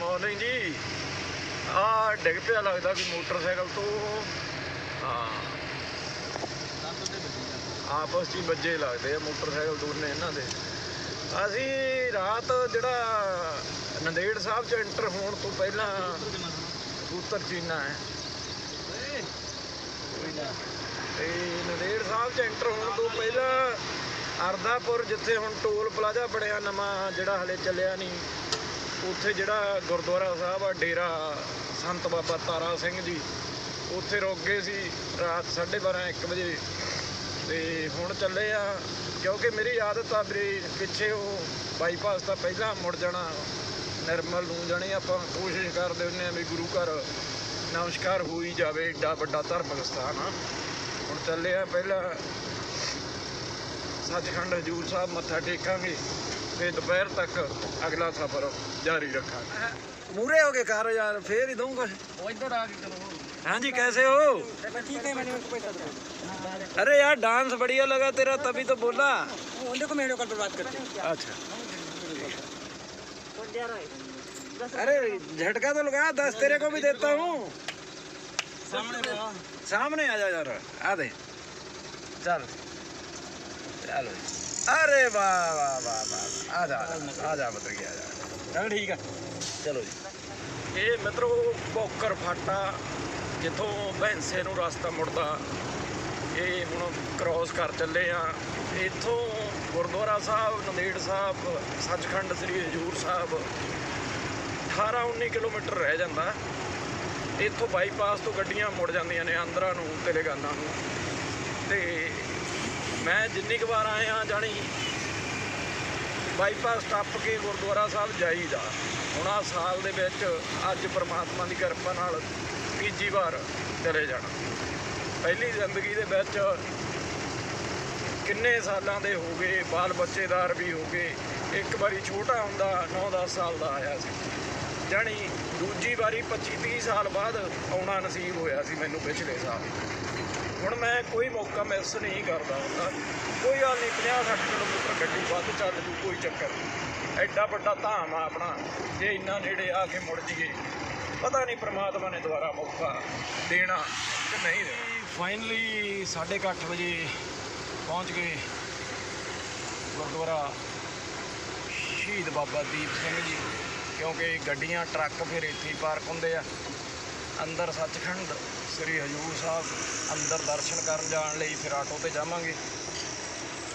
Morning ਜੀ। ਆ ਡਿੱਗ ਪਿਆ ਲੱਗਦਾ ਕੋਈ ਮੋਟਰਸਾਈਕਲ ਤੋਂ। ਹਾਂ। ਆਪਸ 'ਚ ਹੀ ਲੱਗਦੇ ਆ ਮੋਟਰਸਾਈਕਲ ਦੋਨੇ ਇਹਨਾਂ ਦੇ। ਅਸੀਂ ਰਾਤ ਜਿਹੜਾ ਨੰਦੇੜ ਸਾਹਿਬ 'ਚ ਐਂਟਰ ਹੋਣ ਤੋਂ ਪਹਿਲਾਂ ਕਬੂਤਰ ਚੀਨਾ ਹੈ। ਤੇ ਨੰਦੇੜ ਸਾਹਿਬ 'ਚ ਐਂਟਰ ਹੋਣ ਤੋਂ ਪਹਿਲਾਂ ਅਰਦਾਪੁਰ ਜਿੱਥੇ ਹੁਣ ਟੋਲ ਪਲਾਜ਼ਾ ਬਣਿਆ ਨਵਾਂ, ਜਿਹੜਾ ਹਲੇ ਚੱਲਿਆ ਨਹੀਂ। ਉੱਥੇ ਜਿਹੜਾ ਗੁਰਦੁਆਰਾ ਸਾਹਿਬ ਆ, ਡੇਰਾ ਸੰਤ ਬਾਬਾ ਤਾਰਾ ਸਿੰਘ ਜੀ, ਉੱਥੇ ਰੁਕ ਗਏ ਸੀ ਰਾਤ 12:30 1 ਵਜੇ। ਤੇ ਹੁਣ ਚੱਲੇ ਆ, ਕਿਉਂਕਿ ਮੇਰੀ ਆਦਤ ਆ ਵੀ ਪਿੱਛੇ ਉਹ ਬਾਈਪਾਸ ਤਾਂ ਪਹਿਲਾਂ ਮੁੜ ਜਾਣਾ, ਨਿਰਮਲ ਨੂੰ ਜਾਣੀ ਆਪਾਂ, ਕੋਸ਼ਿਸ਼ ਕਰਦੇ ਹੁੰਦੇ ਆ ਵੀ ਗੁਰੂ ਘਰ ਨਮਸਕਾਰ ਹੋ ਹੀ ਜਾਵੇ, ਏਡਾ ਵੱਡਾ ਧਾਰਮਿਕ ਸਥਾਨ ਆ। ਹੁਣ ਚੱਲੇ ਆ ਪਹਿਲਾਂ ਸੱਚਖੰਡ ਹਜੂਰ ਸਾਹਿਬ, ਮੱਥਾ ਟੇਕਾਂਗੇ। ਤੇ ਦੁਪਹਿਰ ਤੱਕ ਅਗਲਾ ਸਫ਼ਰ ਜਾਰੀ ਰੱਖਾਂਗੇ ਮੂਰੇ ਹੋ ਕੇ ਕਰ ਯਾਰ ਫੇਰ ਹੀ ਦਊਂਗਾ वो इधर आ के करो हाँ जी कैसे हो ठीक है मैंने उनको पैसा दिया अरे यार डांस बढ़िया लगा तेरा तभी तो बोला वो देखो वीडियो कॉल पर बात करते हैं अच्छा अरे झटका तो लगा दस तेरे को भी देता हूँ सामने रहो सामने आ जा यार आ दे चल चलो ਅਰੇ ਵਾਹ ਵਾਹ ਵਾਹ ਵਾਹ ਆ ਜਾ ਆ ਜਾ ਮਤਰ ਗਿਆ ਜਾ ਚਲ ਠੀਕ ਆ। ਚਲੋ ਜੀ। ਇਹ ਮਿੱਤਰੋ, ਬੋਕਰ ਫਾਟਾ, ਜਿੱਥੋਂ ਭੈਂਸੇ ਨੂੰ ਰਸਤਾ ਮੁੜਦਾ, ਇਹ ਹੁਣ ਕ੍ਰੋਸ ਕਰ ਚੱਲੇ ਆ। ਇੱਥੋਂ ਗੁਰਦੁਆਰਾ ਸਾਹਿਬ, ਨੰਦੇੜ ਸਾਹਿਬ, ਸੱਚਖੰਡ ਸ੍ਰੀ ਹਜੂਰ ਸਾਹਿਬ 18 19 ਕਿਲੋਮੀਟਰ ਰਹਿ ਜਾਂਦਾ। ਇੱਥੋਂ ਬਾਈਪਾਸ ਤੋਂ ਗੱਡੀਆਂ ਮੁੜ ਜਾਂਦੀਆਂ ਨੇ ਅੰਦਰਾਂ ਨੂੰ, ਤੇਲੰਗਾਨਾ ਨੂੰ। ਤੇ ਮੈਂ ਜਿੰਨੀ ਕੁ ਵਾਰ ਆਇਆ ਜਾਣੀ ਬਾਈਪਾਸ ਟੱਪ ਕੇ ਗੁਰਦੁਆਰਾ ਸਾਹਿਬ ਜਾਈਦਾ। ਹੁਣ ਆਹ ਸਾਲ ਦੇ ਵਿੱਚ ਅੱਜ ਪ੍ਰਮਾਤਮਾ ਦੀ ਕਿਰਪਾ ਨਾਲ ਤੀਜੀ ਵਾਰ ਚਲੇ ਜਾਣਾ। ਪਹਿਲੀ ਜ਼ਿੰਦਗੀ ਦੇ ਵਿੱਚ ਕਿੰਨੇ ਸਾਲਾਂ ਦੇ ਹੋ ਗਏ, ਬਾਲ ਬੱਚੇਦਾਰ ਵੀ ਹੋ ਗਏ। ਇੱਕ ਵਾਰੀ ਛੋਟਾ ਹੁੰਦਾ 9-10 ਸਾਲ ਦਾ ਆਇਆ ਸੀ। ਜਾਣੀ ਦੂਜੀ ਵਾਰੀ 25-30 ਸਾਲ ਬਾਅਦ ਆਉਣਾ ਨਸੀਬ ਹੋਇਆ ਸੀ ਮੈਨੂੰ ਪਿਛਲੇ ਸਾਲ। ਹੁਣ ਮੈਂ ਕੋਈ ਮੌਕਾ ਮਿਸ ਨਹੀਂ ਕਰਦਾ ਹੁੰਦਾ। ਕੋਈ ਗੱਲ ਨਹੀਂ 50-60 ਕਿਲੋਮੀਟਰ ਗੱਡੀ ਵੱਧ ਚੱਲ ਜੂ, ਕੋਈ ਚੱਕਰ ਨਹੀਂ। ਐਡਾ ਵੱਡਾ ਧਾਮ ਆ ਆਪਣਾ, ਜੇ ਇੰਨਾ ਨੇੜੇ ਆ ਕੇ ਮੁੜ ਜੀਏ ਪਤਾ ਨਹੀਂ ਪ੍ਰਮਾਤਮਾ ਨੇ ਦੁਬਾਰਾ ਮੌਕਾ ਦੇਣਾ ਕਿ ਨਹੀਂ ਦੇਣਾ। ਫਾਈਨਲੀ 8:30 ਵਜੇ ਪਹੁੰਚ ਗਏ ਗੁਰਦੁਆਰਾ ਸ਼ਹੀਦ ਬਾਬਾ ਦੀਪ ਸਿੰਘ ਜੀ, ਕਿਉਂਕਿ ਗੱਡੀਆਂ, ਟਰੱਕ ਫਿਰ ਇੱਥੇ ਹੀ ਪਾਰਕ ਹੁੰਦੇ ਆ। ਅੰਦਰ ਸੱਚਖੰਡ, ਸ੍ਰੀ ਹਜੂਰ ਸਾਹਿਬ ਅੰਦਰ ਦਰਸ਼ਨ ਕਰਨ ਜਾਣ ਲਈ ਫਿਰ ਆਟੋ ਤੇ ਜਾਵਾਂਗੇ।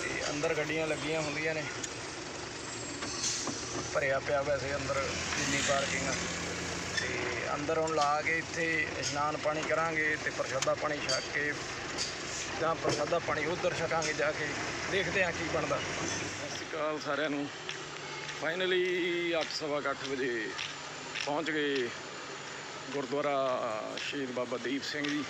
ਤੇ ਅੰਦਰ ਗੱਡੀਆਂ ਲੱਗੀਆਂ ਹੁੰਦੀਆਂ ਨੇ। ਭਰਿਆ ਪਿਆ ਵੈਸੇ ਅੰਦਰ ਜਿੰਨੀ ਪਾਰਕਿੰਗ ਆ। ਤੇ ਅੰਦਰ ਹੁਣ ਲਾ ਕੇ ਇੱਥੇ ਇਸ਼ਨਾਨ ਪਾਣੀ ਕਰਾਂਗੇ ਤੇ ਪ੍ਰਸ਼ਾਦਾ ਪਾਣੀ ਛਕ ਕੇ ਜਾਂ ਪ੍ਰਸ਼ਾਦਾ ਪਾਣੀ ਉਧਰ ਛਕਾਂਗੇ ਜਾ ਕੇ। ਦੇਖਦੇ ਹਾਂ ਕੀ ਬਣਦਾ। ਸਤਿ ਸ਼੍ਰੀ ਅਕਾਲ ਸਾਰਿਆਂ ਨੂੰ। ਫਾਈਨਲੀ 8:30 ਵਜੇ ਪਹੁੰਚ ਗਏ। ਗੁਰਦੁਆਰਾ ਸ਼ਹੀਦ ਬਾਬਾ ਦੀਪ ਸਿੰਘ ਜੀ।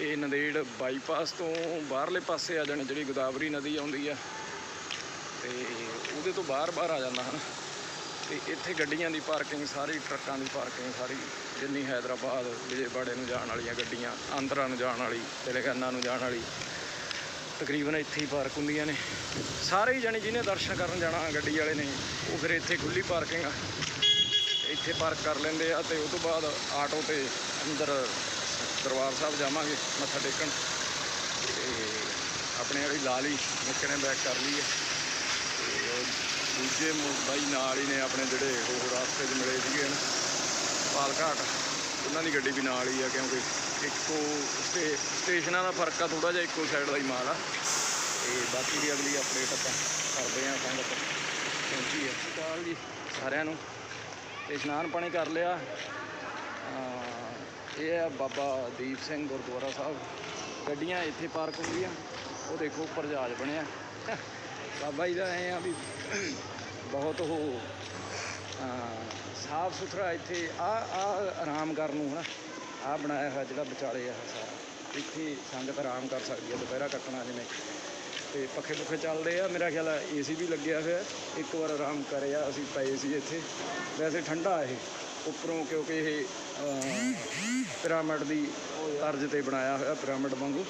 ਇਹ ਨੰਦੇੜ ਬਾਈਪਾਸ ਤੋਂ ਬਾਹਰਲੇ ਪਾਸੇ ਆ ਜਾਣੀ, ਜਿਹੜੀ ਗੋਦਾਵਰੀ ਨਦੀ ਆਉਂਦੀ ਆ। ਤੇ ਉਹਦੇ ਤੋਂ ਬਾਹਰ ਬਾਹਰ ਆ ਜਾਂਦਾ ਹਨ। ਤੇ ਇੱਥੇ ਗੱਡੀਆਂ ਦੀ ਪਾਰਕਿੰਗ, ਸਾਰੀ ਟਰੱਕਾਂ ਦੀ ਪਾਰਕਿੰਗ, ਸਾਰੀ ਜਿੰਨੀ ਹੈਦਰਾਬਾਦ ਵਿਜੇਵਾੜੇ ਨੂੰ ਜਾਣ ਵਾਲੀਆਂ ਗੱਡੀਆਂ, ਆਂਧਰਾ ਨੂੰ ਜਾਣ ਵਾਲੀ, ਤੇਲੰਗਾਨਾ ਨੂੰ ਜਾਣ ਵਾਲੀ, ਤਕਰੀਬਨ ਇੱਥੇ ਹੀ ਪਾਰਕ ਹੁੰਦੀਆਂ ਨੇ। ਸਾਰੇ ਹੀ ਜਾਣੀ ਜਿਹਨੇ ਦਰਸ਼ਨ ਕਰਨ ਜਾਣਾ ਗੱਡੀ ਵਾਲੇ ਨੇ, ਉਹ ਫਿਰ ਇੱਥੇ ਖੁੱਲੀ ਪਾਰਕਿੰਗ ਆ। ਇੱਥੇ ਪਾਰਕ ਕਰ ਲੈਂਦੇ ਆ ਤੇ ਉਸ ਤੋਂ ਬਾਅਦ ਆਟੋ ਤੇ ਅੰਦਰ ਦਰਬਾਰ ਸਾਹਿਬ ਜਾਵਾਂਗੇ ਮੱਥਾ ਟੇਕਣ। ਤੇ ਆਪਣੇ ਵਾਲੀ ਲਾ ਲਈ ਮੁੱਕੇ ਨੇ ਬੈਕ ਕਰ ਲਈ ਹੈ ਤੇ ਉਹ ਦੂਜੇ ਬਾਈ ਨਾਲ ਹੀ ਨੇ ਆਪਣੇ ਜਿਹੜੇ ਹੋਰ ਰਾਸਤੇ 'ਚ ਮਿਲੇ ਸੀਗੇ ਨਾ ਪਾਲਘਾਟ। ਉਹਨਾਂ ਦੀ ਗੱਡੀ ਵੀ ਨਾਲ ਹੀ ਆ ਕਿਉਂਕਿ ਇੱਕੋ ਸਟੇ ਸਟੇਸ਼ਨਾਂ ਦਾ ਫ਼ਰਕ ਆ ਥੋੜਾ ਜਿਹਾ ਇੱਕੋ ਸਾਈਡ ਦਾ ਹੀ ਮਾਲ ਆ। ਤੇ ਬਾਕੀ ਦੀ ਅਗਲੀ ਅਪਡੇਟ ਆਪਾਂ ਕਰਦੇ ਆਂ ਸੰਗਤ ਪਹੁੰਚੀ ਹੈ ਸਤਿ ਜੀ। ਸਾਰਿਆਂ ਨੂੰ। ਤੇ ਇਸ਼ਨਾਨ ਪਾਣੀ ਕਰ ਲਿਆ। ਇਹ ਹੈ ਬਾਬਾ ਦੀਪ ਸਿੰਘ ਗੁਰਦੁਆਰਾ ਸਾਹਿਬ। ਗੱਡੀਆਂ ਇੱਥੇ ਪਾਰਕ ਹੁੰਦੀਆਂ। ਉਹ ਦੇਖੋ, ਉੱਪਰ ਜਹਾਜ਼ ਬਣਿਆ। ਬਾਬਾ ਜੀ ਦਾ ਐ ਆ ਵੀ ਬਹੁਤ ਉਹ ਸਾਫ਼ ਸੁਥਰਾ ਇੱਥੇ ਆ ਆ ਆਰਾਮ ਕਰਨ ਨੂੰ ਹਨਾ। ਆ ਬਣਾਇਆ ਹੋਇਆ ਜਿਹੜਾ ਵਿਚਾਲੇ ਆ ਸਾਰਾ। ਇੱਥੇ ਸੰਗਤ ਆਰਾਮ ਕਰ ਸਕਦੀ ਹੈ, ਦੁਪਹਿਰਾ ਕੱਟਣਾ ਜਿਵੇਂ। ਤੇ ਪੱਖੇ ਪੁੱਖੇ ਚੱਲਦੇ ਆ। ਮੇਰਾ ਖਿਆਲ ਏਸੀ ਵੀ ਲੱਗਿਆ ਹੋਇਆ ਇੱਕ ਵਾਰ ਆਰਾਮ ਕਰਿਆ ਅਸੀਂ ਪਏ ਸੀ ਇੱਥੇ। ਵੈਸੇ ਠੰਡਾ ਇਹ, ਉੱਪਰੋਂ ਕਿਉਂਕਿ ਇਹ ਪਿਰਾਮਿਡ ਦੀ ਤਰਜ਼ ਤੇ ਬਣਾਇਆ ਹੋਇਆ, ਪਿਰਾਮਿਡ ਵਾਂਗੂ।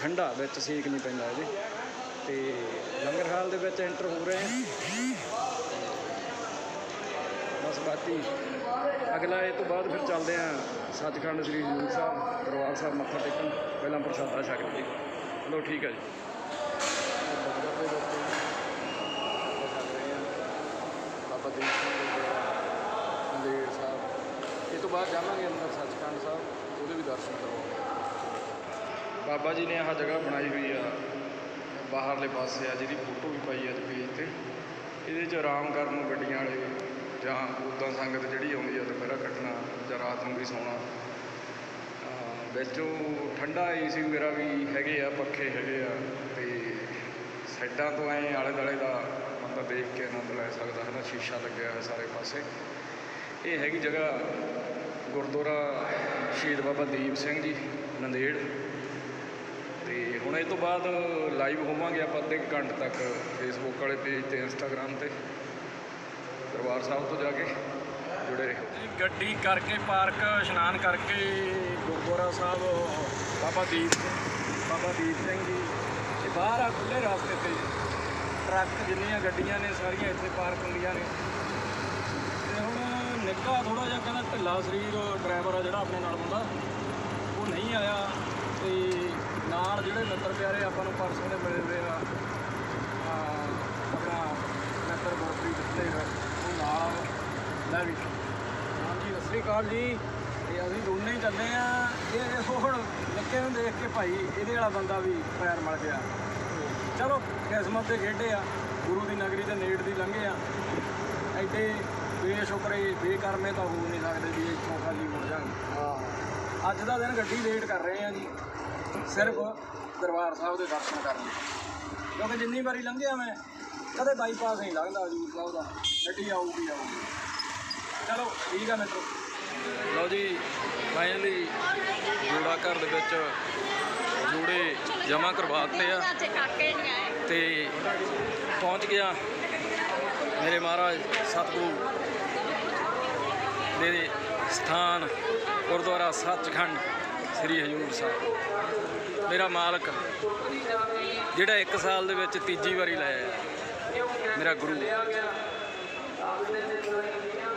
ਠੰਡਾ, ਵਿੱਚ ਸੇਕ ਨਹੀਂ ਪੈਂਦਾ ਇਹਦੇ। ਤੇ ਲੰਗਰ ਹਾਲ ਦੇ ਵਿੱਚ ਐਂਟਰ ਹੋ ਰਹੇ ਆ। ਬਸ ਬਾਕੀ, ਅਗਲਾ ਇਹ ਤੋਂ ਬਾਅਦ ਫਿਰ ਚੱਲਦੇ ਆ ਸੱਚਖੰਡ ਸ੍ਰੀ ਹਜ਼ੂਰ ਸਾਹਿਬ, ਦਰਬਾਰ ਸਾਹਿਬ ਮੱਥਾ ਟੇਕਣ। ਪਹਿਲਾਂ ਪ੍ਰਸ਼ਾਦਾ ਛਕ ਲਈਏ। ਚਲੋ ਠੀਕ ਹੈ ਜੀ ਬਗਦਰ ਦੇ ਵਿੱਚ ਛਕ ਰਹੇ ਆ ਬਾਬਾ ਦੀਪ ਸਿੰਘ ਗੁਰਦੁਆਰਾ ਅੰਦੇੜ ਸਾਹਿਬ ਇਹ ਤੋਂ ਬਾਅਦ ਜਾਵਾਂਗੇ ਅੰਦਰ ਸੱਚਖੰਡ ਸਾਹਿਬ, ਉਹਦੇ ਵੀ ਦਰਸ਼ਨ ਕਰਵਾਉਣੇ ਬਾਬਾ ਜੀ ਨੇ ਆਹ ਜਗ੍ਹਾ ਬਣਾਈ ਹੋਈ ਆ, ਬਾਹਰਲੇ ਪਾਸੇ ਆ, ਜਿਹਦੀ ਫੋਟੋ ਵੀ ਪਾਈ ਅੱਜ ਪੇਜ ਤੇ ਇਹਦੇ 'ਚ ਆਰਾਮ ਕਰਨ ਨੂੰ ਗੱਡੀਆਂ ਵਾਲੇ ਜਾਂ ਉੱਦਾਂ ਸੰਗਤ ਜਿਹੜੀ ਆਉਂਦੀ ਆ, ਦੁਪਹਿਰਾ ਕੱਟਣਾ ਜਾਂ ਰਾਤ ਨੂੰ ਵੀ ਸੌਣਾ। ਵਿੱਚ ਵਿੱਚੋਂ ਠੰਡਾ ਏਸੀ ਵਗੈਰਾ ਵੀ ਹੈਗੇ ਆ, ਪੱਖੇ ਹੈਗੇ ਆ, ਤੇ ਸਾਈਡਾਂ ਤੋਂ ਐ ਆਲੇ ਦੁਆਲੇ ਦਾ ਬੰਦਾ ਦੇਖ ਕੇ ਆਨੰਦ ਲੈ ਸਕਦਾ ਹੈ ਨਾ ਸ਼ੀਸ਼ਾ ਲੱਗਿਆ ਹੈ ਸਾਰੇ ਪਾਸੇ। ਇਹ ਹੈਗੀ ਜਗ੍ਹਾ ਗੁਰਦੁਆਰਾ ਸ਼ਹੀਦ ਬਾਬਾ ਦੀਪ ਸਿੰਘ ਜੀ, ਨੰਦੇੜ। ਤੇ ਹੁਣ ਇਹ ਤੋਂ ਬਾਅਦ ਲਾਈਵ ਹੋਵਾਂਗੇ ਆਪਾਂ ਅੱਧੇ ਕੁ ਘੰਟੇ ਤੱਕ ਫੇਸਬੁੱਕ ਵਾਲੇ ਪੇਜ ਤੇ ਇੰਸਟਾਗ੍ਰam ਤੇ। ਦਰਬਾਰ ਸਾਹਿਬ ਤੋਂ ਜਾ ਕੇ ਜੁੜੇ ਰਹੋ। ਗੱਡੀ ਕਰਕੇ, ਪਾਰਕ ਇਸ਼ਨਾਨ ਕਰਕੇ ਗੁਰਦੁਆਰਾ ਸਾਹਿਬ, ਬਾਬਾ ਦੀਪ ਬਾਬਾ ਦੀਪ ਸਿੰਘ ਜੀ। ਇਹ ਬਾਹਰ ਆ ਖੁੱਲੇ ਰਸਤੇ ਤੇ। ਟਰੱਕ ਜਿੰਨੀਆਂ ਗੱਡੀਆਂ ਨੇ, ਸਾਰੀਆਂ ਇੱਥੇ ਪਾਰਕ ਹੁੰਦੀਆਂ ਨੇ। ਹੁਣ ਨਿੱਕਾ ਥੋੜਾ ਜਿਹਾ ਕਹਿੰਦਾ ਢਿੱਲਾ ਸਰੀਰ ਡਰਾਈਵਰ ਆ ਜਿਹੜਾ ਆਪਣੇ ਨਾਲ ਹੁੰਦਾ ਉਹ ਨਹੀਂ ਆਇਆ ਤੇ ਨਾਲ ਜਿਹੜੇ ਮਿੱਤਰ ਪਿਆਰੇ ਆਪਾਂ ਨੂੰ ਪਰਸੋਂ ਦੇ ਮਿਲੇ ਹੋਏ ਆ ਆਪਣਾ ਮਿੱਤਰ ਗੁਰਪ੍ਰੀਤ ਢੇਰ ਉਹ ਨਾਲ ਲੈ ਵੀ। ਹਾਂਜੀ, ਸਤਿ ਸ੍ਰੀ ਅਕਾਲ ਜੀ। ਤੇ ਅਸੀਂ ਦੋਨੇ ਹੀ ਚੱਲੇ ਆ। ਇਹ ਇਹ ਹੁਣ ਨਿੱਕੇ ਨੂੰ ਦੇਖ ਕੇ ਭਾਈ ਇਹਦੇ ਵਾਲਾ ਬੰਦਾ ਵੀ ਪੈਰ ਮਲ ਗਿਆ। ਚਲੋ, ਕਿਸਮਤ ਦੇ ਖੇਡੇ ਆ। ਗੁਰੂ ਦੀ ਨਗਰੀ ਦੇ ਨੇੜ ਦੀ ਲੰਘੇ ਆ। ਐਡੇ ਬੇਸ਼ੁਕਰੇ ਬੇਕਰਮੇ ਤਾਂ ਹੋ ਨਹੀਂ ਸਕਦੇ ਵੀ ਇੱਥੋਂ ਖਾਲੀ ਮੁੜ ਜਾਣ। ਅੱਜ ਦਾ ਦਿਨ ਗੱਡੀ ਵੇਟ ਕਰ ਰਹੇ ਆ ਜੀ। ਸਿਰਫ ਦਰਬਾਰ ਸਾਹਿਬ ਦੇ ਦਰਸ਼ਨ ਕਰਨ ਲਈ। ਕਿਉਂਕਿ ਜਿੰਨੀ ਵਾਰੀ ਲੰਘਿਆ ਮੈਂ ਕਦੇ ਬਾਈਪਾਸ ਨਹੀਂ ਲੰਘਦਾ ਹਜੂਰ ਸਾਹਿਬ ਦਾ। ਗੱਡੀ ਆਊਗੀ ਆਊਗੀ। ਚਲੋ ਠੀਕ ਆ ਮਿੱਤਰੋ। ਲਓ ਜੀ ਫਾਈਨਲੀ ਜੋੜਾ ਘਰ ਦੇ ਵਿੱਚ ਜੋੜੇ ਆ। ਅੱਜ ਕਾਕੇ ਨਹੀਂ ਆਏ। ਤੇ ਪਹੁੰਚ ਗਿਆ। ਮੇਰੇ ਮਹਾਰਾਜ, ਸਤਿਗੁਰੂ ਦੇ ਸਥਾਨ, ਗੁਰਦੁਆਰਾ ਸੱਚਖੰਡ, ਸ੍ਰੀ ਹਜੂਰ ਸਾਹਿਬ। ਮੇਰਾ ਮਾਲਕ, ਜਿਹੜਾ ਇੱਕ ਸਾਲ ਦੇ ਵਿੱਚ ਤੀਜੀ ਵਾਰੀ ਲਾਇਆ ਮੇਰਾ ਗੁਰੂ।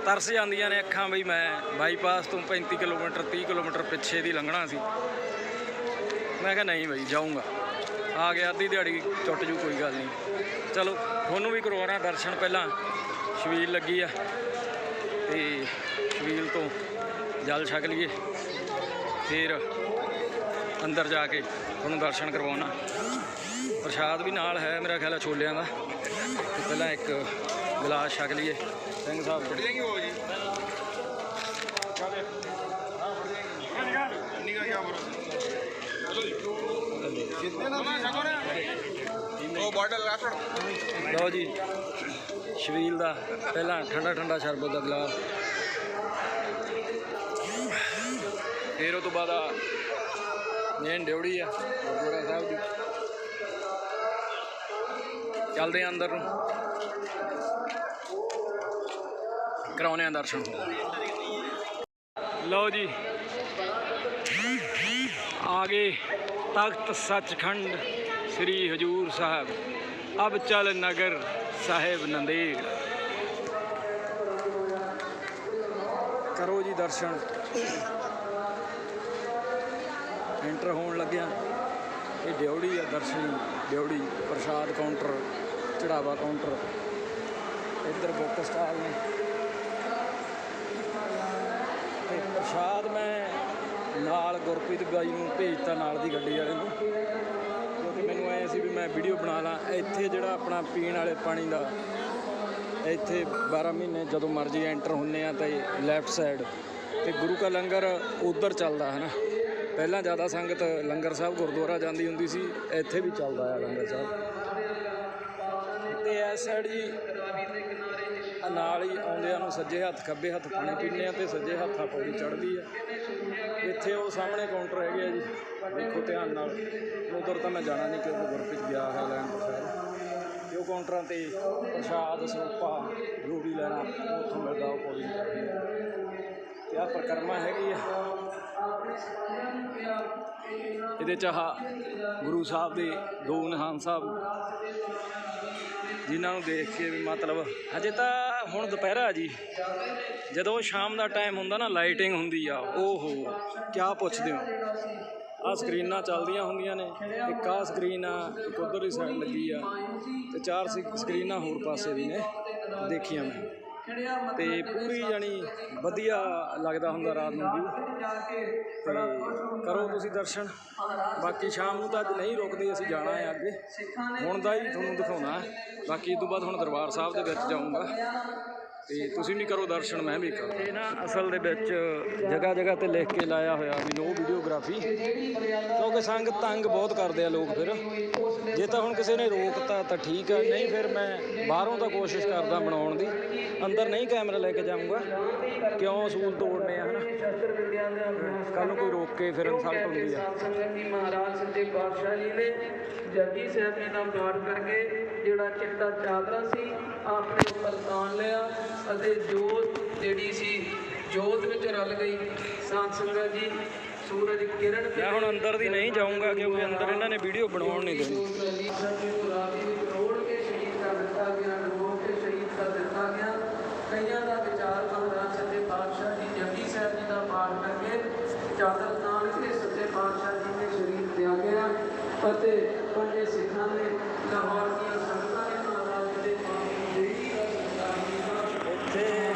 ਤਰਸ ਜਾਂਦੀਆਂ ਨੇ ਅੱਖਾਂ ਬਈ ਮੈਂ ਬਾਈਪਾਸ ਤੋਂ 35 ਕਿਲੋਮੀਟਰ 30 ਕਿਲੋਮੀਟਰ ਪਿੱਛੇ ਦੀ ਲੰਘਣਾ ਸੀ। ਮੈਂ ਕਿਹਾ, ਨਹੀਂ ਬਈ, ਜਾਊਂਗਾ। ਆ ਗਿਆ, ਅੱਧੀ ਦਿਹਾੜੀ ਟੁੱਟ ਜੂ, ਕੋਈ ਗੱਲ ਨਹੀਂ। ਚਲੋ, ਤੁਹਾਨੂੰ ਵੀ ਕਰਵਾਉਣਾ ਦਰਸ਼ਨ ਪਹਿਲਾਂ। ਸ਼ਬੀਲ ਲੱਗੀ ਆ। ਤੇ ਸ਼ਬੀਲ ਤੋਂ ਜਲ ਛਕ ਲਈਏ। ਫਿਰ ਅੰਦਰ ਜਾ ਕੇ ਤੁਹਾਨੂੰ ਦਰਸ਼ਨ ਕਰਵਾਉਣਾ। ਪ੍ਰਸ਼ਾਦ ਵੀ ਨਾਲ ਹੈ, ਮੇਰਾ ਖਿਆਲ ਹੈ ਛੋਲਿਆਂ ਦਾ। ਪਹਿਲਾਂ ਇੱਕ ਗਲਾਸ ਛਕ ਲਈਏ। ਸਿੰਘ ਸਾਹਿਬ ਤੋਂ। ਉਹ ਬੋਟਲ ਰਾਫੜ ਲਓ ਜੀ ਸ਼ਵੀਲ ਦਾ ਪਹਿਲਾਂ ਠੰਡਾ ਠੰਡਾ ਸ਼ਰਬਤ ਦਾ ਗਲਾਸ। ਫਿਰ ਉਹ ਤੋਂ ਬਾਅਦ ਆ ਮੇਨ ਡਿਉੜੀ ਆ, ਗੁਰਦੁਆਰਾ ਸਾਹਿਬ ਦੀ। ਚੱਲਦੇ ਆ ਅੰਦਰ ਨੂੰ। ਕਰਾਉਣੇ ਆ ਦਰਸ਼ਨ। ਲਓ ਜੀ आगे तख्त सचखंड श्री हजूर साहब अब चल नगर साहेब नंदेड़ ਕਰੋ ਜੀ ਦਰਸ਼ਨ ਐਂਟਰ ਹੋਣ ਲੱਗਿਆ ਇਹ ਡਿਉੜੀ ਆ ਦਰਸ਼ਨੀ ਡਿਉੜੀ ਪ੍ਰਸ਼ਾਦ ਕਾਊਂਟਰ ਚੜਾਵਾ ਕਾਊਂਟਰ ਇੱਧਰ ਬੁੱਕ ਸਟਾਲ ਨੇ ਤੇ ਪ੍ਰਸ਼ਾਦ ਮੈਂ ਨਾਲ ਗੁਰਪ੍ਰੀਤ ਬਾਈ ਨੂੰ ਭੇਜਤਾ ਨਾਲ ਦੀ ਗੱਡੀ ਵਾਲੇ ਨੂੰ। ਕਿਉਂਕਿ ਮੈਨੂੰ ਐ ਸੀ ਵੀ ਮੈਂ ਵੀਡੀਓ ਬਣਾ ਲਾਂ। ਇੱਥੇ ਜਿਹੜਾ ਆਪਣਾ ਪੀਣ ਵਾਲੇ ਪਾਣੀ ਦਾ, ਇੱਥੇ 12 ਮਹੀਨੇ ਜਦੋਂ ਮਰਜ਼ੀ ਐਂਟਰ ਹੁੰਨੇ ਆ ਤੇ ਲੈਫਟ ਸਾਈਡ ਤੇ ਗੁਰੂ ਕਾ ਲੰਗਰ ਉਧਰ ਚੱਲਦਾ ਹੈ ਨਾ ਪਹਿਲਾਂ ਜ਼ਿਆਦਾ ਸੰਗਤ ਲੰਗਰ ਸਾਹਿਬ ਗੁਰਦੁਆਰਾ ਜਾਂਦੀ ਹੁੰਦੀ ਸੀ, ਇੱਥੇ ਵੀ ਚੱਲਦਾ ਆ ਲੰਗਰ ਸਾਹਿਬ। ਤੇ ਇਸ ਸਾਈਡ ਜੀ ਨਾਲ ਹੀ ਆਉਂਦਿਆਂ ਨੂੰ ਸੱਜੇ ਹੱਥ, ਖੱਬੇ ਹੱਥ ਪਾਣੀ ਪੀਣੇ ਆ ਤੇ ਸੱਜੇ ਹੱਥ ਆ ਪੌੜੀ ਚੜ੍ਹਦੀ ਆ। ਇੱਥੇ ਉਹ ਸਾਹਮਣੇ ਕਾਊਂਟਰ ਹੈਗੇ ਆ ਜੀ। ਦੇਖੋ ਧਿਆਨ ਨਾਲ। ਉਧਰ ਤਾਂ ਮੈਂ ਜਾਣਾ ਨਹੀਂ ਕਿਉਂਕਿ ਗੁਰਪ੍ਰੀਤ ਗਿਆ ਹੈ ਲੈਣ ਪ੍ਰਸ਼ਾਦ ਤੇ ਉਹ ਕਾਊਂਟਰਾਂ ਤੇ ਪ੍ਰਸ਼ਾਦ ਸਰੂਪਾ ਰੂੜੀ ਲੈਣਾ, ਉੱਥੋਂ ਮਿਲਦਾ ਉਹ ਕੋਈ ਨੂੰ ਚੜ੍ਹਦੀ ਤੇ ਆ ਪ੍ਰਕਰਮਾ ਹੈਗੀ ਆ। ਇਹਦੇ ਚ ਆਹ ਗੁਰੂ ਸਾਹਿਬ ਦੇ ਦੋ ਨਿਹਾਨ ਸਾਹਿਬ, ਜਿਨ੍ਹਾਂ ਨੂੰ ਦੇਖ ਕੇ ਵੀ ਮਤਲਬ ਹਜੇ ਤਾਂ ਹੁਣ ਦੁਪਹਿਰਾ ਜੀ। ਜਦੋਂ ਸ਼ਾਮ ਦਾ ਟਾਈਮ ਹੁੰਦਾ ਨਾ, ਲਾਈਟਿੰਗ ਹੁੰਦੀ ਆ, ਓਹੋ, ਕਿਆ ਪੁੱਛਦੇ ਹੋ? ਆ ਸਕਰੀਨਾਂ ਚੱਲਦੀਆਂ ਹੁੰਦੀਆਂ ਨੇ, ਇੱਕ ਆ ਸਕਰੀਨ ਆ, ਇੱਕ ਉਧਰਲੀ ਸਾਈਡ ਲੱਗੀ ਆ, ਤੇ ਚਾਰ ਸੀ- ਸਕਰੀਨਾਂ ਹੋਰ ਪਾਸੇ ਵੀ ਨੇ, ਦੇਖੀਆਂ ਮੈਂ। ਤੇ ਪੂਰੀ ਜਾਨੀ ਵਧੀਆ ਲੱਗਦਾ ਹੁੰਦਾ ਰਾਤ ਨੂੰ ਵੀ। ਤੇ ਕਰੋ ਤੁਸੀਂ ਦਰਸ਼ਨ। ਬਾਕੀ ਸ਼ਾਮ ਨੂੰ ਤਾਂ ਅੱਜ ਨਹੀਂ ਰੁਕਦੇ ਅਸੀਂ ਜਾਣਾ ਹੈ ਅੱਗੇ। ਹੁਣ ਦਾ ਹੀ ਤੁਹਾਨੂੰ ਦਿਖਾਉਣਾ ਹੈ। ਬਾਕੀ ਇਹ ਤੋਂ ਬਾਅਦ ਹੁਣ ਦਰਬਾਰ ਸਾਹਿਬ ਦੇ ਵਿੱਚ ਜਾਊਂਗਾ। ਤੇ ਤੁਸੀਂ ਵੀ ਕਰੋ ਦਰਸ਼ਨ ਮੈਂ ਵੀ ਕਰਾਂ। ਇਹ ਨਾ ਅਸਲ ਦੇ ਵਿੱਚ ਜਗ੍ਹਾ ਜਗ੍ਹਾ ਤੇ ਲਿਖ ਕੇ ਲਾਇਆ ਹੋਇਆ ਵੀ ਨੋ ਵੀਡੀਓਗ੍ਰਾਫੀ ਕਿਉਂਕਿ ਸੰਗਤ ਤੰਗ ਬਹੁਤ ਕਰਦੇ ਆ ਲੋਕ ਫਿਰ। ਜੇ ਤਾਂ ਹੁਣ ਕਿਸੇ ਨੇ ਰੋਕਤਾ ਤਾਂ ਠੀਕ ਆ, ਨਹੀਂ ਫਿਰ ਮੈਂ ਬਾਹਰੋਂ ਤਾਂ ਕੋਸ਼ਿਸ਼ ਕਰਦਾ ਬਣਾਉਣ ਦੀ। ਅੰਦਰ ਨਹੀਂ ਕੈਮਰਾ ਲੈ ਕੇ ਜਾਊਂਗਾ। ਕਿਉਂ ਅਸੂਲ ਤੋੜਨੇ ਆ, ਹਨਾ? ਕੱਲ ਨੂੰ ਕੋਈ ਰੋਕ ਕੇ ਫਿਰ ਇਨਸਲਟ ਹੁੰਦੀ ਆ। ਜੀ ਮਹਾਰਾਜ ਸੱਚੇ ਪਾਤਸ਼ਾਹ ਜੀ ਨੇ ਜਪਜੀ ਸਾਹਿਬ ਜੀ ਦਾ ਪਾਠ ਕਰਕੇ ਜਿਹੜਾ ਚਿੱਟਾ ਚਾਦਰਾ ਸੀ, ਆਪਣੇ ਉੱਪਰ ਤਾਣ ਲਿਆ ਅਤੇ ਜੋਤ ਜਿਹੜੀ ਸੀ ਜੋਤ ਵਿੱਚ ਰਲ ਗਈ। ਸਾਧ ਸੰਗਤ ਜੀ ਸੂਰਜ ਕਿਰਨ ਮੈਂ ਹੁਣ ਅੰਦਰ ਦੀ ਨਹੀਂ ਜਾਊਂਗਾ ਕਿਉਂਕਿ ਅੰਦਰ ਇਹਨਾਂ ਨੇ ਵੀਡੀਓ ਬਣਾਉਣ ਨਹੀਂ ਦੇਣੀ। ਗਿਆ ਗਿਆ ਕਈਆਂ ਦਾ ਵਿਚਾਰ ਮਹਾਰਾਜ ਸੱਚੇ ਪਾਤਸ਼ਾਹ ਜੀ ਜਪਜੀ ਸਾਹਿਬ ਜੀ ਦਾ ਪਾਠ ਕਰਕੇ ਚਾਦਰ ਤਾਣ ਕੇ ਸੱਚੇ ਪਾਤਸ਼ਾਹ ਜੀ ਨੇ ਸ਼ਹੀਦ ਤਿਆਗਿਆ ਅਤੇ ਪੰਜੇ ਸਿੱਖਾਂ ਨੇ ਲਾਹੌਰ ਦੀਆਂ ਸੰਗਤਾਂ ਨੇ ਮਹਾਰਾਜ ਦੇ ਪਾਠ ਨੂੰ ਦੇਈ ਦਾ ਸਤਿਕਾਰ ਕੀਤਾ ਇੱਥੇ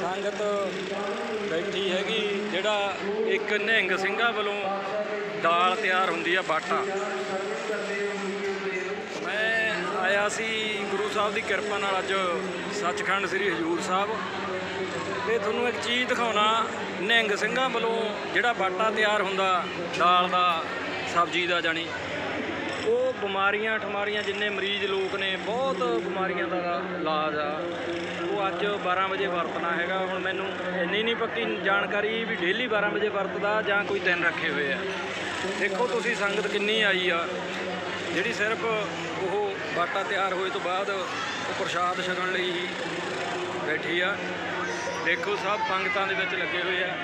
ਸੰਗਤ ਬੈਠੀ ਹੈਗੀ, ਜਿਹੜਾ ਇੱਕ ਨਿਹੰਗ ਸਿੰਘਾਂ ਵੱਲੋਂ ਦਾਲ ਤਿਆਰ ਹੁੰਦੀ ਆ ਬਾਟਾ। ਮੈਂ ਆਇਆ ਸੀ ਗੁਰੂ ਸਾਹਿਬ ਦੀ ਕਿਰਪਾ ਨਾਲ ਅੱਜ ਸੱਚਖੰਡ ਸ੍ਰੀ ਹਜੂਰ ਸਾਹਿਬ। ਤੇ ਤੁਹਾਨੂੰ ਇੱਕ ਚੀਜ਼ ਦਿਖਾਉਣਾ, ਨਿਹੰਗ ਸਿੰਘਾਂ ਵੱਲੋਂ ਜਿਹੜਾ ਬਾਟਾ ਤਿਆਰ ਹੁੰਦਾ, ਦਾਲ ਦਾ, ਸਬਜ਼ੀ ਦਾ ਜਾਣੀ। ਉਹ ਬਿਮਾਰੀਆਂ ਠਮਾਰੀਆਂ ਜਿੰਨੇ ਮਰੀਜ਼ ਲੋਕ ਨੇ, ਬਹੁਤ ਬਿਮਾਰੀਆਂ ਦਾ ਇਲਾਜ ਆ। ਉਹ ਅੱਜ 12 ਵਜੇ ਵਰਤਣਾ ਹੈਗਾ। ਹੁਣ ਮੈਨੂੰ ਇੰਨੀ ਨਹੀਂ ਪੱਕੀ ਜਾਣਕਾਰੀ ਵੀ ਡੇਲੀ 12 ਵਜੇ ਵਰਤਦਾ ਜਾਂ ਕੋਈ ਦਿਨ ਰੱਖੇ ਹੋਏ ਆ। ਦੇਖੋ ਤੁਸੀਂ ਸੰਗਤ ਕਿੰਨੀ ਆਈ ਆ। ਜਿਹੜੀ ਸਿਰਫ ਉਹ ਬਾਟਾ ਤਿਆਰ ਹੋਏ ਤੋਂ ਬਾਅਦ ਉਹ ਪ੍ਰਸ਼ਾਦ ਛਕਣ ਲਈ ਹੀ ਬੈਠੀ ਆ। ਦੇਖੋ ਸਭ ਸੰਗਤਾਂ ਦੇ ਵਿੱਚ ਲੱਗੇ ਹੋਏ ਆ।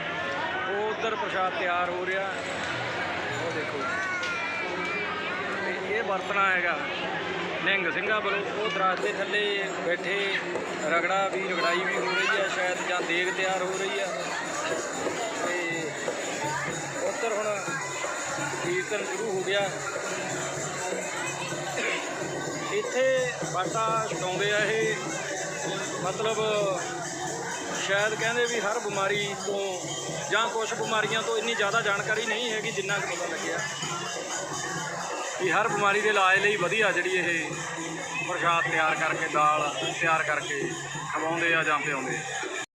ਉਹ ਉਧਰ ਪ੍ਰਸ਼ਾਦ ਤਿਆਰ ਹੋ ਰਿਹਾ। ਉਹ ਦੇਖੋ। ਇਹ ਵਰਤਣਾ ਹੈਗਾ ਨਿਹੰਗ ਸਿੰਘਾਂ ਵੱਲੋਂ ਉਹ ਦਰਾਜ ਦੇ ਥੱਲੇ ਬੈਠੇ ਰਗੜਾ ਵੀ ਰਗੜਾਈ ਵੀ ਹੋ ਰਹੀ ਹੈ ਸ਼ਾਇਦ ਜਾਂ ਦੇਗ ਤਿਆਰ ਹੋ ਰਹੀ ਹੈ ਤੇ ਉੱਧਰ ਹੁਣ ਕੀਰਤਨ ਸ਼ੁਰੂ ਹੋ ਗਿਆ ਇੱਥੇ ਬਾਟਾ ਛਡਾਉਂਦੇ ਆ ਇਹ ਮਤਲਬ ਸ਼ਾਇਦ ਕਹਿੰਦੇ ਵੀ ਹਰ ਬਿਮਾਰੀ ਤੋਂ ਜਾਂ ਕੁਝ ਬਿਮਾਰੀਆਂ ਤੋਂ ਇੰਨੀ ਜ਼ਿਆਦਾ ਜਾਣਕਾਰੀ ਨਹੀਂ ਹੈਗੀ ਜਿੰਨਾ ਕੁ ਪਤਾ ਲੱਗਿਆ ਵੀ ਹਰ ਬਿਮਾਰੀ ਦੇ ਇਲਾਜ ਲਈ ਵਧੀਆ ਜਿਹੜੀ ਇਹ ਪ੍ਰਸ਼ਾਦ ਤਿਆਰ ਕਰਕੇ, ਦਾਲ ਤਿਆਰ ਕਰਕੇ ਖਵਾਉਂਦੇ ਆ ਜਾਂ ਪਿਆਉਂਦੇ ਆ।